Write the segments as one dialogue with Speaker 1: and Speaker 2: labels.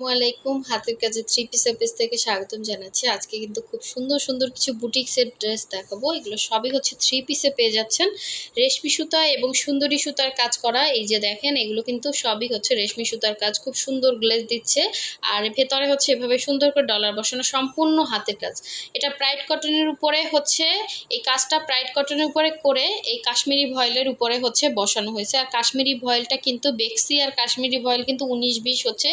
Speaker 1: আসসালামাইকুম হাতের কাছে থ্রি পিস পিস থেকে স্বাগতম জানাচ্ছি। আজকে কিন্তু খুব সুন্দর সুন্দর কিছু বুটিক্সের ড্রেস দেখাবো। এগুলো সবই হচ্ছে থ্রি পিসে পেয়ে যাচ্ছেন। রেশমি সুতা এবং সুন্দরী সুতার কাজ করা। এই যে দেখেন, এগুলো কিন্তু সবই হচ্ছে রেশমি সুতার কাজ। খুব সুন্দর গ্লেজ দিচ্ছে। আর ভেতরে হচ্ছে এভাবে সুন্দর করে ডলার বসানো সম্পূর্ণ হাতের কাজ। এটা প্রাইড কটনের উপরে হচ্ছে, এই কাজটা প্রাইড কটনের উপরে করে এই কাশ্মীরি ভয়েলের উপরে হচ্ছে বসানো হয়েছে। আর কাশ্মীরি ভয়েলটা কিন্তু বেক্সি আর কাশ্মীরি ভয়েল কিন্তু উনিশ বিশ হচ্ছে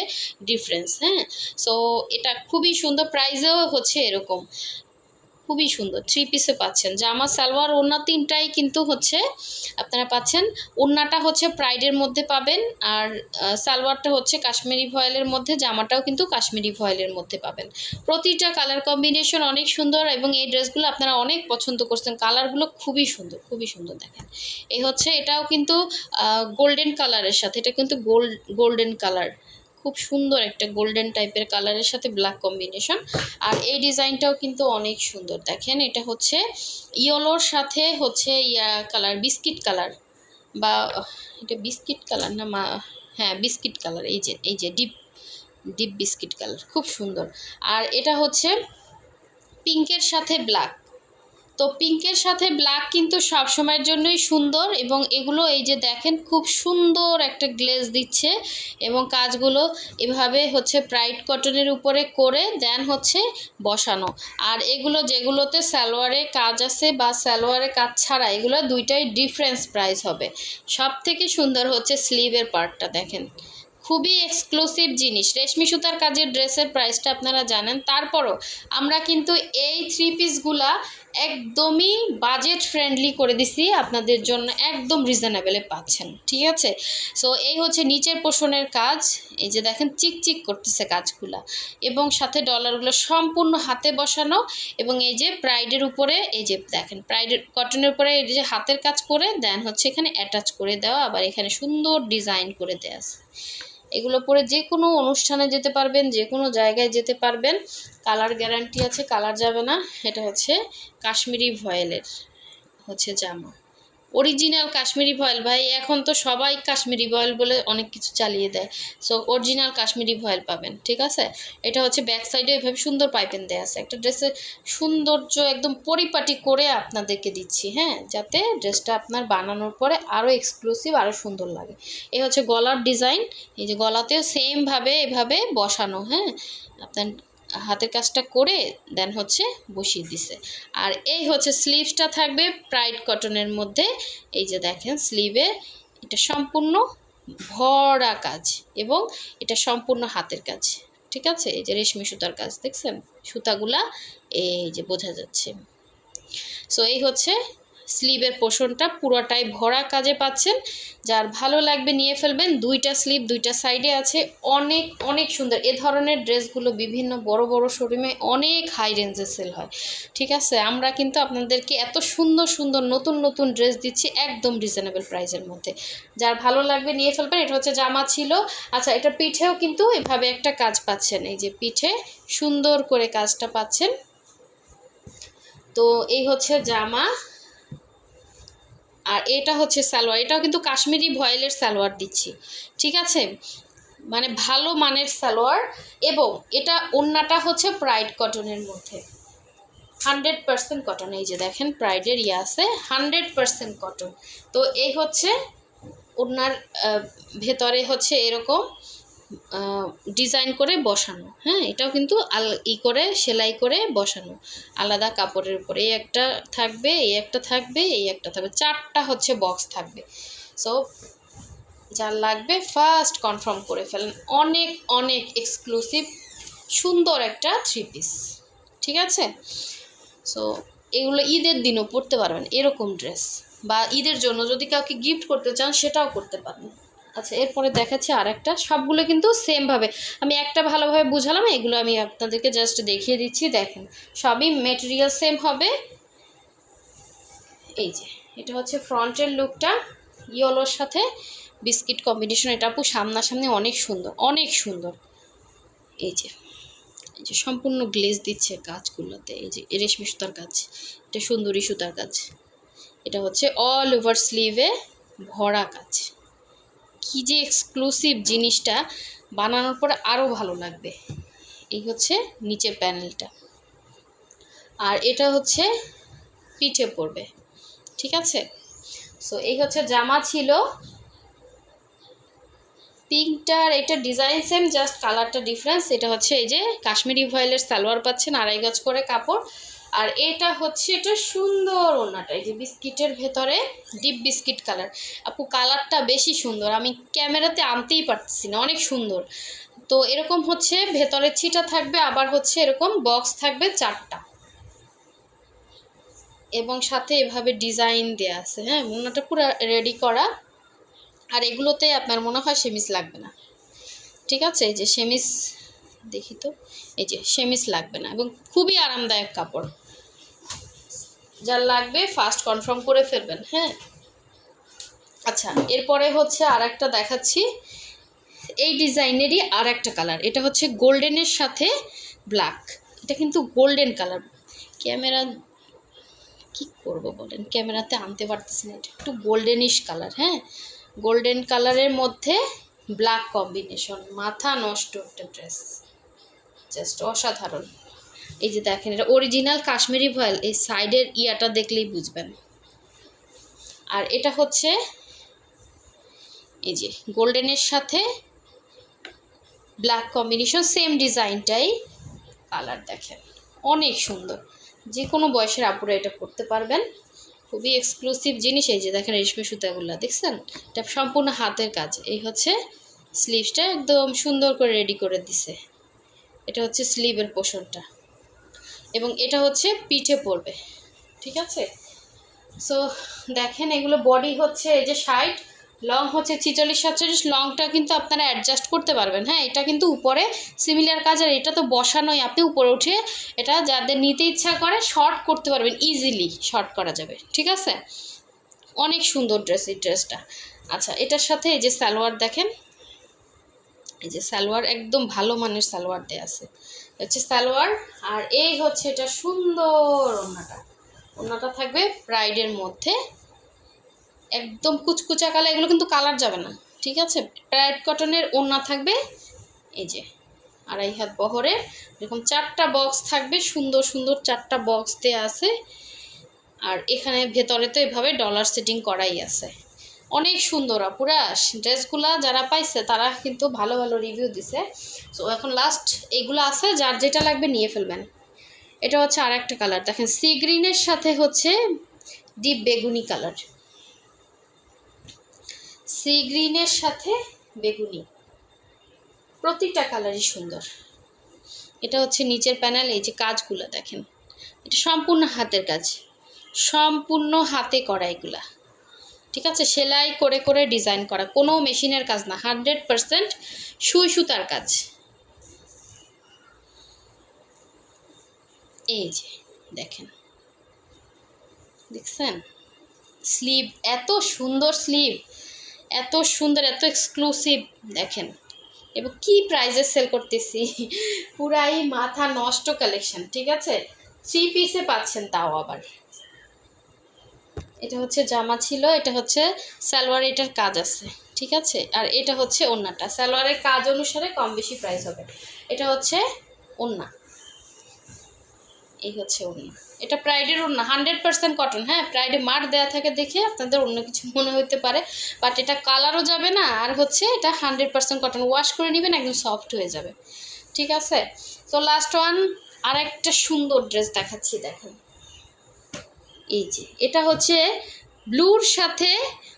Speaker 1: ডিফারেন্ট হ্যাঁ? সো এটা খুবই সুন্দর প্রাইসেও হচ্ছে এরকম। খুবই সুন্দর থ্রি পিসে পাচ্ছেন। জামা, সালোয়ার, ওড়না তিনটাই কিন্তু হচ্ছে আপনারা পাচ্ছেন। ওড়নাটা হচ্ছে প্রাইডের মধ্যে পাবেন আর সালোয়ারটা হচ্ছে কাশ্মীরি ভয়েলের মধ্যে, জামাটাও কিন্তু কাশ্মীরি ভয়েলের মধ্যে পাবেন। প্রতিটা কালার কম্বিনেশন অনেক সুন্দর এবং এই ড্রেসগুলো আপনারা অনেক পছন্দ করছেন। কালারগুলো খুবই সুন্দর খুবই সুন্দর দেখেন। এই হচ্ছে এটাও কিন্তু গোল্ডেন কালারের সাথে, এটা কিন্তু গোল্ড গোল্ডেন কালার খুব সুন্দর একটা গোল্ডেন টাইপের কালারের সাথে ব্ল্যাক কম্বিনেশন আর এই ডিজাইনটাও কিন্তু অনেক সুন্দর। দেখেন, এটা হচ্ছে ইয়েলোর সাথে হচ্ছে ইয়া কালার বিস্কিট কালার বা এটা বিস্কিট কালার না, মা হ্যাঁ বিস্কিট কালার এই যে এই যে ডিপ ডিপ বিস্কিট কালার খুব সুন্দর। আর এটা হচ্ছে পিঙ্কের সাথে ব্ল্যাক তো পিঙ্কের সাথে ব্ল্যাক কিন্তু সব সময়ের জন্যই সুন্দর এবং এগুলো এই যে দেখেন খুব সুন্দর একটা গ্লেজ দিচ্ছে এবং কাজগুলো এভাবে হচ্ছে ব্রাইট কটনের উপরে করে দেন হচ্ছে বসানো। আর এগুলো যেগুলোতে সালোয়ারে কাজ আছে বা সালোয়ারে কাজ ছাড়া এগুলো দুইটাই ডিফারেন্স প্রাইস হবে। সব থেকে সুন্দর হচ্ছে স্লিভের পার্টটা দেখেন। খুবই এক্সক্লুসিভ জিনিস। রেশমি সুতার কাজের ড্রেসের প্রাইসটা আপনারা জানেন। তারপরও আমরা কিন্তু এই থ্রি পিসগুলা একদমই বাজেট ফ্রেন্ডলি করে দিছি, আপনাদের জন্য একদম রিজনেবেলে পাচ্ছেন, ঠিক আছে? সো এই হচ্ছে নিচের পোষণের কাজ, এই যে দেখেন চিকচিক করতেছে কাজগুলা, এবং সাথে ডলারগুলো সম্পূর্ণ হাতে বসানো, এবং এই যে প্রাইডের উপরে, এই যে দেখেন প্রাইডের কটনের উপরে এই যে হাতের কাজ করে দেন হচ্ছে এখানে অ্যাটাচ করে দেওয়া, আবার এখানে সুন্দর ডিজাইন করে দেওয়া আছে। এগুলো পরে যে কোনো অনুষ্ঠানে যেতে পারবেন, যে কোনো জায়গায় যেতে পারবেন। কালার গ্যারান্টি আছে, কালার যাবে না। এটা হচ্ছে কাশ্মীরি ভয়েলের হচ্ছে জামা। অরিজিনাল কাশ্মীরি ভয়েল ভাই। এখন তো সবাই কাশ্মীরি ভয়েল বলে অনেক কিছু চালিয়ে দেয়। সো অরিজিনাল কাশ্মীরি ভয়েল পাবেন, ঠিক আছে? এটা হচ্ছে ব্যাক সাইডে এভাবে সুন্দর পাইপেন দেওয়া আছে। একটা ড্রেসের সৌন্দর্য একদম পরিপাটি করে আপনাদেরকে দিচ্ছি হ্যাঁ? যাতে ড্রেসটা আপনার বানানোর পরে আরও এক্সক্লুসিভ আরও সুন্দর লাগে। এ হচ্ছে গলার ডিজাইন এই যে গলাতেও সেমভাবে এভাবে বসানো হ্যাঁ? আপনার হাতের কাজটা করে দেন হচ্ছে বসিয়ে দিছে। আর এই হচ্ছে স্লিভসটা থাকবে প্রাইড কটনের মধ্যে। এই যে দেখেন স্লিভে এটা সম্পূর্ণ ভরা কাজ এবং এটা সম্পূর্ণ হাতের কাজ। ঠিক আছে? এই যে রেশমি সুতার কাজ, দেখছেন? সুতাগুলা এই যে বোঝা যাচ্ছে। সো এই হচ্ছে স্লিভের পোষণটা পুরোটাই ভরা কাজে পাচ্ছেন। যার ভালো লাগবে নিয়ে ফেলবেন। দুইটা স্লিভ দুইটা সাইডে আছে। অনেক অনেক সুন্দর। এ ধরনের ড্রেসগুলো বিভিন্ন বড় বড় শোরুমে অনেক হাই রেঞ্জে সেল হয়। ঠিক আছে? আমরা কিন্তু আপনাদেরকে এত সুন্দর সুন্দর নতুন নতুন ড্রেস দিচ্ছি একদম রিজনেবল প্রাইসের মধ্যে। যার ভালো লাগবে নিয়ে ফেলবেন, এটা হচ্ছে জামা ছিল। আচ্ছা এটা পিঠেও কিন্তু এভাবে একটা কাজ পাচ্ছেন। এই যে পিঠে সুন্দর করে কাজটা পাচ্ছেন। তো এই হচ্ছে জামা। আর এটা হচ্ছে সালোয়ার। এটাও কিন্তু কাশ্মীরি ভয়েলের সালোয়ার দিচ্ছি। ঠিক আছে? মানে ভালো মানের সালোয়ার এবং এটা ওন্নাটা হচ্ছে প্রাইড কটনের মধ্যে। হান্ড্রেড পারসেন্ট কটন এই যে দেখেন প্রাইডের ইয়ে আছে হান্ড্রেড পারসেন্ট কটন তো এই হচ্ছে ওনার ভেতরে হচ্ছে এরকম ডিজাইন করে বসানো। হ্যাঁ এটাও কিন্তু আল, ই করে, সেলাই করে বসানো। আলাদা কাপড়ের উপরে, এই একটা থাকবে, এই একটা থাকবে, এই একটা থাকবে, চারটা হচ্ছে বক্স থাকবে। সো যার লাগবে ফার্স্ট কনফার্ম করে ফেলেন। অনেক অনেক এক্সক্লুসিভ সুন্দর একটা থ্রি পিস ঠিক আছে? সো এগুলো ঈদের দিনও পরতে পারবেন, এরকম ড্রেস বা ঈদের জন্য যদি কাউকে গিফট করতে চান, সেটাও করতে পারেন আচ্ছা এরপরে দেখাচ্ছি আর একটা সবগুলো কিন্তু সেমভাবে আমি একটা ভালোভাবে বুঝালাম, এগুলো আমি আপনাদেরকে জাস্ট দেখিয়ে দিচ্ছি, দেখেন। সবই মেটেরিয়াল সেম হবে। এই যে, এটা হচ্ছে ফ্রন্টের লুকটা ইয়েলোর সাথে বিস্কিট কম্বিনেশন এটা আপু সামনাসামনি অনেক সুন্দর অনেক সুন্দর। এই যে এই যে সম্পূর্ণ গ্লেজ দিচ্ছে গাছগুলোতে। এই যে রেশমি সুতার গাছ, এটা সুন্দরী সুতার গাছ। এটা হচ্ছে অল ওভার স্লিভে ভরা কাজ কি যে এক্সক্লুসিভ জিনিসটা বানানোর পরে আরও ভালো লাগবে। এই হচ্ছে নিচের প্যানেলটা আর এটা হচ্ছে পিঠে পড়বে। ঠিক আছে? সো এই হচ্ছে জামা ছিল। পিঙ্কটার এটা ডিজাইন সেম জাস্ট কালারটা ডিফারেন্স এটা হচ্ছে এই যে কাশ্মীরি ভয়েলের সালোয়ার পাচ্ছেন আড়াই গজ করে কাপড়। আর এটা হচ্ছে, এটা সুন্দর ওনাটা এই যে বিস্কিটের ভেতরে ডিপ বিস্কিট কালার আপু কালারটা বেশি সুন্দর, আমি ক্যামেরাতে আনতেই পারতেছি না, অনেক সুন্দর। তো এরকম হচ্ছে, ভেতরে ছিটা থাকবে, আবার হচ্ছে এরকম বক্স থাকবে চারটা। এবং সাথে এভাবে ডিজাইন দেওয়া আছে হ্যাঁ ওনাটা পুরো রেডি করা। আর এগুলোতে আপনার মনে হয় সেমিস লাগবে না। ঠিক আছে, এই যে সেমিস দেখি তো, এই যে সেমিস লাগবে না, এবং খুবই আরামদায়ক কাপড়। যার লাগবে ফার্স্ট কনফার্ম করে ফেলবেন হ্যাঁ? আচ্ছা এরপরে হচ্ছে আর একটা দেখাচ্ছি। এই ডিজাইনেরই আর একটা কালার এটা হচ্ছে গোল্ডেনের সাথে ব্ল্যাক এটা কিন্তু গোল্ডেন কালার ক্যামেরা কি করব বলেন? ক্যামেরাতে আনতে পারতেছি না, এটা একটু গোল্ডেনিশ কালার হ্যাঁ? গোল্ডেন কালারের মধ্যে ব্ল্যাক কম্বিনেশন মাথা নষ্ট একটা ড্রেস জাস্ট অসাধারণ। এই যে দেখেন, এটা অরিজিনাল কাশ্মীরি ভয়েল, এই সাইডের ইয়াটা দেখলেই বুঝবেন। আর এটা হচ্ছে এই যে গোল্ডেনের সাথে ব্ল্যাক কম্বিনেশন সেম ডিজাইনটাই কালার দেখেন। অনেক সুন্দর। যে কোনো বয়সের আপুরা এটা করতে পারবেন। খুবই এক্সক্লুসিভ জিনিস, এই যে দেখেন, রেশমি সুতাগুলো, দেখছেন? এটা সম্পূর্ণ হাতের কাজ। এই হচ্ছে স্লিভসটা একদম সুন্দর করে রেডি করে দিছে। এটা হচ্ছে স্লিভের পোষণটা। এবং এটা হচ্ছে পিঠে পড়বে, ঠিক আছে? সো দেখেন এগুলো বডি হচ্ছে এই যে ষাট লং হচ্ছে ছিচল্লিশ, সাতচল্লিশ লংটা কিন্তু আপনারা অ্যাডজাস্ট করতে পারবেন হ্যাঁ? এটা কিন্তু উপরে সিমিলার কাজ, আর এটা তো বসানোই। আপনি উপরে উঠে এটা যাদের নিতে ইচ্ছা করে শর্ট করতে পারবেন ইজিলি শর্ট করা যাবে, ঠিক আছে? অনেক সুন্দর ড্রেস এই ড্রেসটা আচ্ছা এটার সাথে এই যে সালোয়ার দেখেন, এই যে সালোয়ার একদম ভালো মানের সালোয়ার দেওয়া আছে। হচ্ছে সালোয়ার, আর এই হচ্ছে এটা সুন্দর ওনাটা ওনাটা থাকবে ব্রাইডের মধ্যে। একদম কুচকুচা কালার, এগুলো কিন্তু কালার যাবে না, ঠিক আছে? প্রাইড কটনের ওড়না থাকবে, এই যে, আড়াই হাত বহরের, এরকম চারটা বক্স থাকবে, সুন্দর সুন্দর চারটা বক্স দেওয়া আছে। আর এখানে ভেতরে তো এভাবে ডলার সেটিং করাই আছে। অনেক সুন্দর পুরা ড্রেসগুলা যারা পাইছে তারা কিন্তু ভালো ভালো রিভিউ দিছে। সো এখন লাস্ট এইগুলো আছে, যার যেটা লাগবে নিয়ে ফেলবেন। এটা হচ্ছে আর একটা কালার দেখেন সি গ্রিনের সাথে হচ্ছে ডিপ বেগুনি কালার সি গ্রিনের সাথে বেগুনি। প্রতিটা কালারই সুন্দর। এটা হচ্ছে নিচের প্যানেল এই যে কাজগুলো দেখেন। এটা সম্পূর্ণ হাতের কাজ। সম্পূর্ণ হাতে করা এগুলা। ঠিক আছে? সেলাই করে করে ডিজাইন করা। কোনো মেশিনের কাজ না। হান্ড্রেড পারসেন্ট সুই সুতার কাজ। এই যে, দেখেন। দেখছেন? স্লিভ, এত সুন্দর স্লিভ। এত সুন্দর, এত এক্সক্লুসিভ দেখেন। এবং কি প্রাইজে সেল করতেছি? পুরাই মাথা নষ্ট কালেকশন ঠিক আছে? থ্রি পিসে পাচ্ছেন তাও আবার। এটা হচ্ছে জামা ছিল, এটা হচ্ছে সালোয়ার এটার কাজ আছে, ঠিক আছে? আর এটা হচ্ছে ওন্নাটা। সালোয়ারের কাজ অনুসারে কম বেশি প্রাইস হবে। এটা হচ্ছে ওন্না। এই হচ্ছে ওড়না এটা প্রাইডের ওড়না হান্ড্রেড পার্সেন্ট কটন হ্যাঁ? প্রাইডে মার দেওয়া থাকে দেখে আপনাদের অন্য কিছু মনে হতে পারে। বাট এটা কালারও যাবে না, আর হচ্ছে এটা হান্ড্রেড পার্সেন্ট কটন ওয়াশ করে নেবেন, একদম সফট হয়ে যাবে। ঠিক আছে? তো লাস্ট ওয়ান আর একটা সুন্দর ড্রেস দেখাচ্ছি, দেখেন। এই যে, এটা হচ্ছে ব্লুর সাথে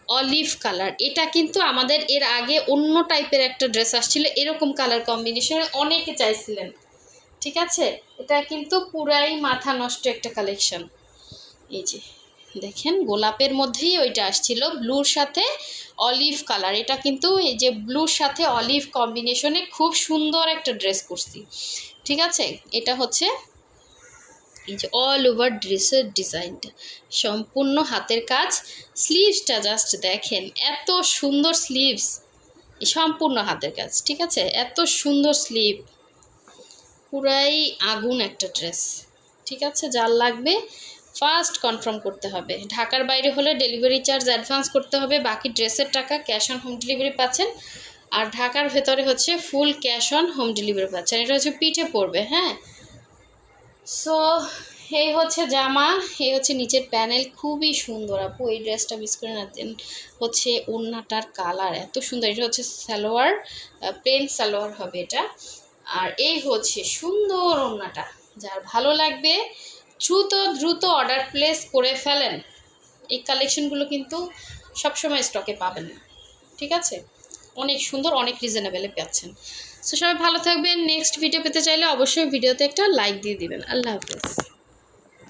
Speaker 1: অলিভ কালার। এটা কিন্তু আমাদের এর আগে অন্য টাইপের একটা ড্রেস আসছিল, এরকম কালার কম্বিনেশনে অনেকে চাইছিলেন। ঠিক আছে? এটা কিন্তু পুরাই মাথা নষ্ট একটা কালেকশন। এই যে, দেখেন গোলাপের মধ্যেই ওইটা আসছিল, ব্লুর সাথে অলিভ কালার। এটা কিন্তু এই যে ব্লুর সাথে অলিভ কম্বিনেশনে খুব সুন্দর একটা ড্রেস করছি। ঠিক আছে? এটা হচ্ছে এই যে অল ওভার ড্রেসের ডিজাইনটা সম্পূর্ণ হাতের কাজ। স্লিভসটা জাস্ট দেখেন, এত সুন্দর স্লিভস সম্পূর্ণ হাতের কাজ, ঠিক আছে? এত সুন্দর স্লিভ পুরাই আগুন একটা ড্রেস ঠিক আছে? যার লাগবে ফার্স্ট কনফার্ম করতে হবে। ঢাকার বাইরে হলে ডেলিভারি চার্জ অ্যাডভান্স করতে হবে। বাকি ড্রেসের টাকা ক্যাশ অন হোম ডেলিভারি পাচ্ছেন। আর ঢাকার ভেতরে হচ্ছে full cash on home delivery পাচ্ছেন। এটা হচ্ছে পিঠে পড়বে হ্যাঁ? সো এই হচ্ছে জামা, এই হচ্ছে নিচের প্যানেল। খুবই সুন্দর আপু, এই ড্রেসটা মিস করে না। দেন হচ্ছে ওড়নাটার কালার এত সুন্দর। এটা হচ্ছে সালোয়ার প্লেন সালোয়ার হবে এটা। আর এই হচ্ছে সুন্দর ওড়নাটা। যার ভালো লাগবে, দ্রুত দ্রুত অর্ডার প্লেস করে ফেলেন। এই কালেকশনগুলো কিন্তু সবসময় স্টকে পাবেন ঠিক আছে? অনেক সুন্দর, অনেক রিজনেবেলে পাচ্ছেন। সো সবাই ভালো থাকবেন। নেক্সট ভিডিও পেতে চাইলে অবশ্যই ভিডিওতে একটা লাইক দিয়ে দিবেন। আল্লাহ হাফেজ।